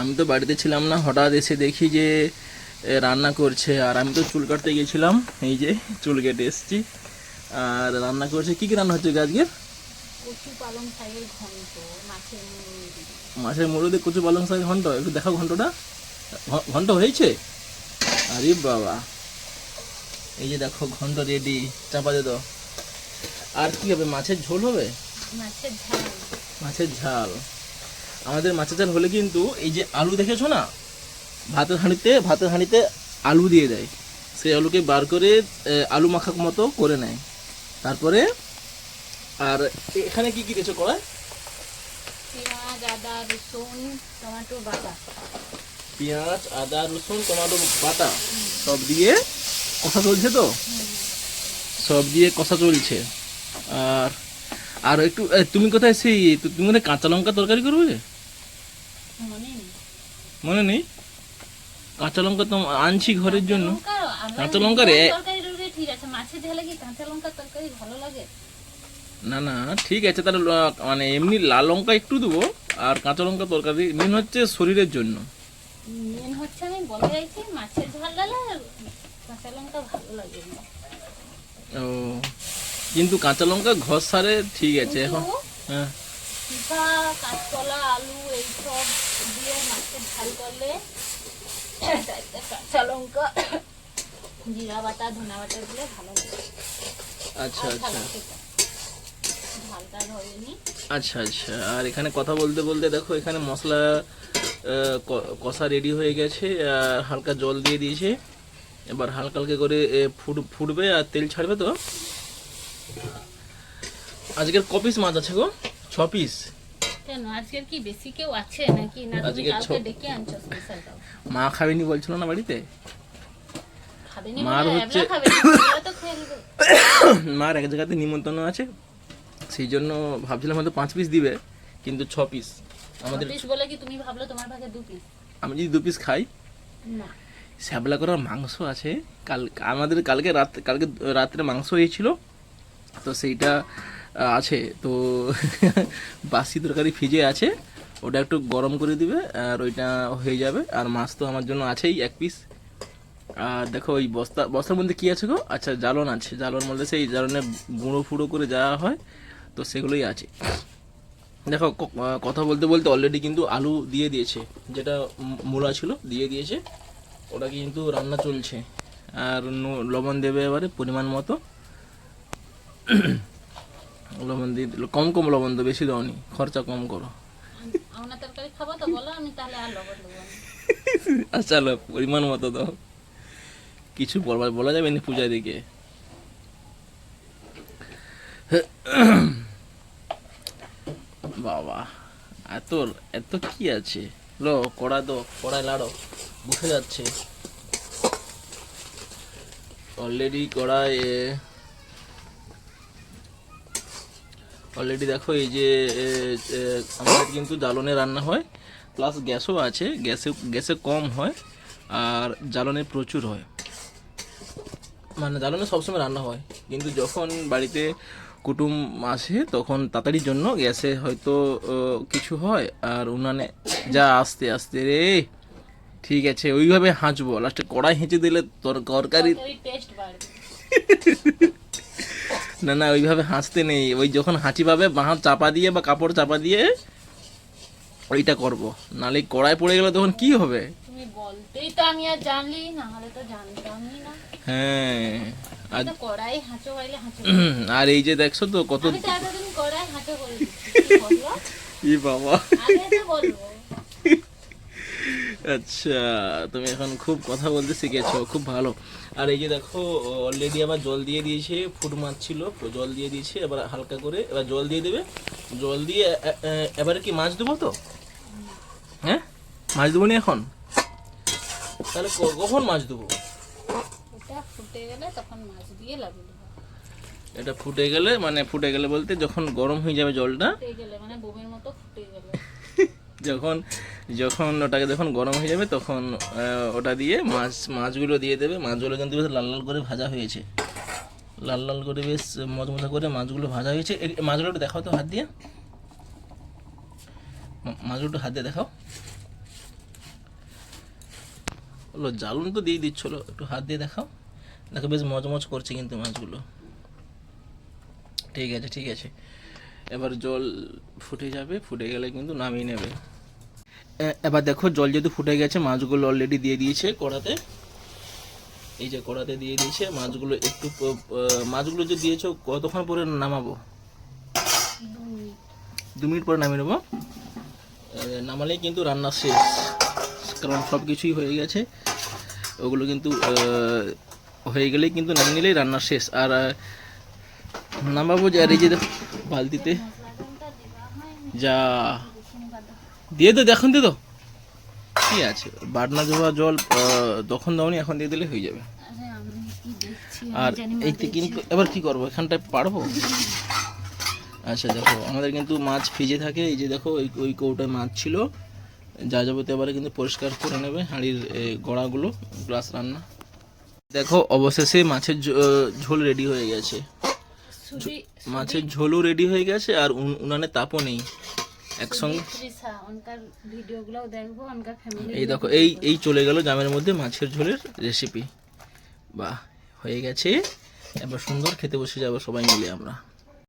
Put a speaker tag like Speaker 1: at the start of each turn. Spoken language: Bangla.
Speaker 1: আমি তো বাড়িতে ছিলাম না হঠাৎ এসে দেখি যে রান্না করছে। আর আমি তো চুল কাটতে গিয়েছিলাম এই যে চুল কেটে এসেছি। আর রান্না করছে কি কি রান্না হচ্ছে আজকে?
Speaker 2: মাছের মুড়ি
Speaker 1: মুড়োতে কচু পালং শাক ঘন্ট? একটু দেখাও ঘন্টটা। ঘন্ট হয়েছে? আরে বাবা। এই যে দেখো ঘন্ট রেডি চাপা দে দাও আর কি হবে মাছের ঝোল হবে?
Speaker 2: মাছের ঝাল।
Speaker 1: মাছের ঝাল। আমাদের মাছের ঝাল হলে কিন্তু এই যে আলু দেখেছ না? ভাতের হাঁড়িতে ভাতের হাঁড়িতে আলু দিয়ে দেয়। সেই আলুকে বার করে আলু মাখা মতো করে নেয়। তারপরে আর এখানে কি কি দিয়েছ কড়াই?
Speaker 2: পেঁয়াজ আদা রসুন টমেটো বাটা।
Speaker 1: পেঁয়াজ আদা রসুন টমেটো বাটা সব দিয়ে কষা চলছে তো? সব দিয়ে কষা চলছে। আর আর একটু তুমি কোথায় সেই তুমি মনে কাঁচা লঙ্কা তরকারি করবে?
Speaker 2: মনে নেই।
Speaker 1: মনে কাঁচা লঙ্কা তো আনছি ঘরের জন্য। কাঁচা লঙ্কা রে।
Speaker 2: তরকারি টরকারি ঠিক আছে মাছের ঝালে কি কাঁচা লঙ্কা তরকারি ভালো লাগে?
Speaker 1: না না ঠিক আছে তাহলে মানে এমনি লাল লঙ্কা একটু দেবো আর কাঁচা লঙ্কা তরকারি মেন হচ্ছে শরীরের জন্য।
Speaker 2: মেন হচ্ছে আমি বলে রাখছি মাছের ঝাল ডালে কাঁচা লঙ্কা ভালো লাগে।
Speaker 1: ও কিন্তু কাঁচা লঙ্কা ঘর সারে ঠিক আছে এখন। হ্যাঁ।
Speaker 2: পিঠা কাঁচকলা আলু এইসব দিয়ে মাছের ঝাল করলে কাঁচা লঙ্কা জিরা বাটা ধনা বাটা দিলে ভালো
Speaker 1: আচ্ছা আচ্ছা। আচ্ছা আচ্ছা। আর এখানে কথা বলতে বলতে দেখো এখানে মশলা কষা রেডি হয়ে গেছে আর হালকা জল দিয়ে দিয়েছে। এবার হালকা হালকা করে ফুট ফুটবে আর তেল ছাড়বে তো? আজকের ক পিস মাছ আছে গো? ছ পিস
Speaker 2: কেন? আজকের কি বেশি কেউ আছে নাকি? না তুমি
Speaker 1: আজকে
Speaker 2: ডেকে আনছো স্পেশালটাও
Speaker 1: মা খাবেনি বলছিল না বাড়িতে?
Speaker 2: খাবেনি
Speaker 1: মার হচ্ছে- মার এক জায়গাতে নিমন্ত্রণ আছে সেই জন্য ভাবছিলাম হয়তো পাঁচ পিস দিবে কিন্তু ছ পিস আমাদের
Speaker 2: পিস বলে কি তুমি ভাবলো তোমার ভাগে দু পিস
Speaker 1: আমি যদি দু পিস খাই?
Speaker 2: না।
Speaker 1: শ্যাবলা করার মাংস আছে। কাল আমাদের কালকে রাত কালকে রাত্রে মাংস হয়েছিল। তো সেইটা আছে। তো বাসি তরকারি ফ্রিজে আছে। ওটা একটু গরম করে দিবে, আর ওইটা হয়ে যাবে। আর মাছ তো আমার জন্য আছেই, এক পিস আর দেখো ওই বস্তা, বস্তার মধ্যে কী আছে গো? আচ্ছা জ্বালন আছে। জ্বালন মধ্যে সেই জ্বালনে গুঁড়ো ফুড়ো করে যাওয়া হয়, তো সেগুলোই আছে। দেখো কথা বলতে বলতে অলরেডি কিন্তু আলু দিয়ে দিয়েছে। যেটা মূলা ছিল, দিয়ে দিয়েছে। ওটা কিন্তু রান্না চলছে। আর লবণ দেবে এবারে পরিমাণ মতো। লবণ দিয়ে দিল। কম কম লবণ তো বেশি দাওনি। খরচা কম করো।
Speaker 2: না।
Speaker 1: আচ্ছা লো, পরিমাণ মতো দাও। কিছু বলবা বলা যাবে না পূজা দিকে? বাবা এত এত কি আছে? লো কড়া দো কড়াই লাড়ো বসে যাচ্ছে। অলরেডি কড়াই অলরেডি দেখো এই যে আমাদের কিন্তু জ্বালনে রান্না হয় প্লাস গ্যাসও আছে গ্যাসে গ্যাসে কম হয় আর জ্বালনে প্রচুর হয়। মানে জ্বালনে সবসময় রান্না হয় কিন্তু যখন বাড়িতে কুটুম আসে তখন তাড়াতাড়ির জন্য গ্যাসে হয়তো কিছু হয় আর উনানে যা আস্তে আস্তে রে ঠিক আছে ওইভাবে হাঁচবো লাস্টে কড়াই হেঁচে দিলে তোর তরকারি
Speaker 2: টেস্ট বাড়বে।
Speaker 1: না না ওইভাবে হাঁচতে নেই। ওই যখন হাঁচি পাবে বাঁ চাপা দিয়ে বা কাপড় চাপা দিয়ে ওইটা করব। নালে কড়াই পড়ে গেলে তখন কি হবে?
Speaker 2: তুমি বলতেই তো আমি আর জানলি না হলে তো জানতামই না।
Speaker 1: হ্যাঁ আর
Speaker 2: কড়াই হাঁচো পাইলে হাঁচো
Speaker 1: আর এই যে দেখছ তো কত
Speaker 2: আমি তো এতদিন কড়াই হাঁচো করে দিচ্ছি
Speaker 1: বাবা।
Speaker 2: আগে তো বলব
Speaker 1: আচ্ছা তুমি এখন খুব কথা বলতে শিখেছো খুব ভালো। আর এই যে দেখো অলরেডি আবার জল দিয়ে দিয়েছে ফুট মাছ ছিল জল দিয়ে দিয়েছে এবার হালকা করে এবার জল দিয়ে দেবে। জল দিয়ে এবারে কি মাছ দেবো তো? হ্যাঁ? মাছ দেবো নি এখন? তাহলে কখন মাছ দেবো?
Speaker 2: এটা ফুটে গেলে তখন মাছ দিয়ে লাগিয়ে
Speaker 1: এটা ফুটে গেলে মানে ফুটে গেলে বলতে যখন গরম হয়ে যাবে জলটা
Speaker 2: ফুটে গেলে মানে বোমের মতো ফুটে গেলে।
Speaker 1: যখন যখন ওটাকে যখন গরম হয়ে যাবে তখন ওটা দিয়ে মাছ, মাছগুলো দিয়ে দেবে। মাছগুলো কিন্তু বেশ লাল লাল করে ভাজা হয়েছে। লাল লাল করে বেশ মজমজা করে মাছগুলো ভাজা হয়েছে। মাছগুলো একটু দেখাও তো হাত দিয়ে। মাছগুলো একটু হাত দিয়ে দেখাও। হলো জ্বালন তো দিয়ে দিচ্ছিল একটু হাত দিয়ে দেখাও। দেখো বেশ মজমজ করছে কিন্তু মাছগুলো। ঠিক আছে ঠিক আছে। এবার জল ফুটে যাবে ফুটে গেলে কিন্তু নামিয়ে নেবে। এবার দেখো জল যেহেতু ফুটে গেছে মাছগুলো অলরেডি দিয়ে দিয়েছে কড়াতে। এই যে কড়াতে দিয়ে দিয়েছে মাছগুলো একটু মাছগুলো যে দিয়েছ কতক্ষণ পরে নামাবো? দু মিনিট পরে নামিয়ে নেব। এ, নামালেই কিন্তু রান্না শেষ কারণ সব কিছুই হয়ে গেছে। ওগুলো কিন্তু হয়ে গেলেই কিন্তু নামিয়ে নিলেই রান্না শেষ। আর নামাবো যে আর এই যে বালতিতে। যা। দিয়ে তো দেখুন দিয়ে তো। ঠিক আছে? বাটনা জবা জল তখন দাওনি এখন দিয়ে দিলে হয়ে যাবে।
Speaker 2: আরে কি
Speaker 1: এইতে কিন্তু এবার কি করব? এখানটায় পারব? আচ্ছা দেখো আমাদের কিন্তু মাছ ফ্রিজে থাকে। এই যে দেখো ওই ওই কৌটায় মাছ ছিল। যা যাবতীয় এবারে কিন্তু পরিষ্কার করে নেবে হাঁড়ির গোড়াগুলো গ্লাস রান্না। দেখো অবশেষে মাছের ঝোল রেডি হয়ে গেছে। মাছের ঝোলও রেডি হয়ে গেছে আর উন- উনানে তাপও নেই। একসঙ্গে এই দেখো এই এই চলে গেল জামের মধ্যে মাছের ঝোলের রেসিপি বাহ হয়ে গেছে। এবার সুন্দর খেতে বসে যাব সবাই মিলে আমরা।